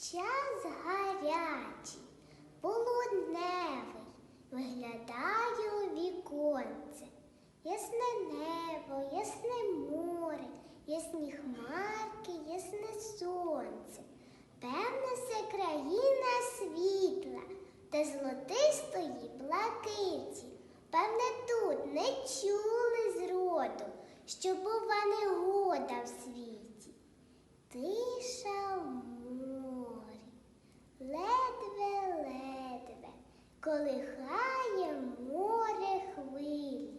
Час гарячий, полудневий, виглядає у віконце. Ясне небо, ясне море, ясні хмарки, ясне сонце. Певна це країна світла та золотистої блакиті. Певне, тут не чули зроду, що бува негода в світі. Колихає море хвилі,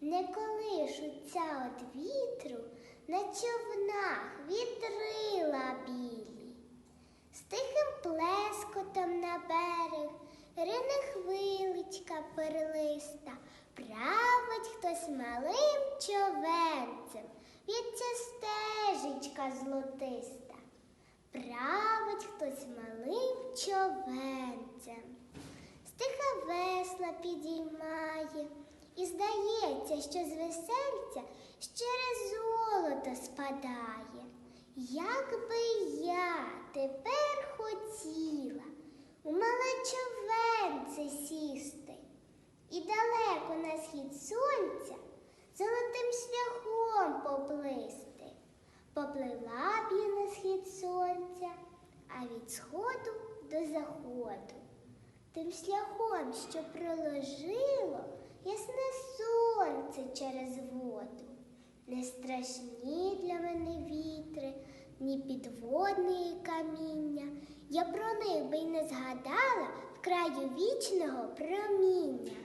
не колишуться від вітру на човнах вітрила білі. З тихим плескотом на берег рине хвиличка перлиста, править хтось малим човенцем, в'ється стежечка золотиста, править хтось малим човенцем, весла підіймає, і здається, що з весельця щире золото спадає. Як би я тепер хотіла у мале човенце сісти і далеко на схід сонця золотим шляхом поплисти. Поплила б я на схід сонця, а від сходу до заходу. Тим шляхом, що проложило ясне сонце через воду. Не страшні для мене вітри, ні підводні каміння. Я про них би й не згадала в краю вічного проміння.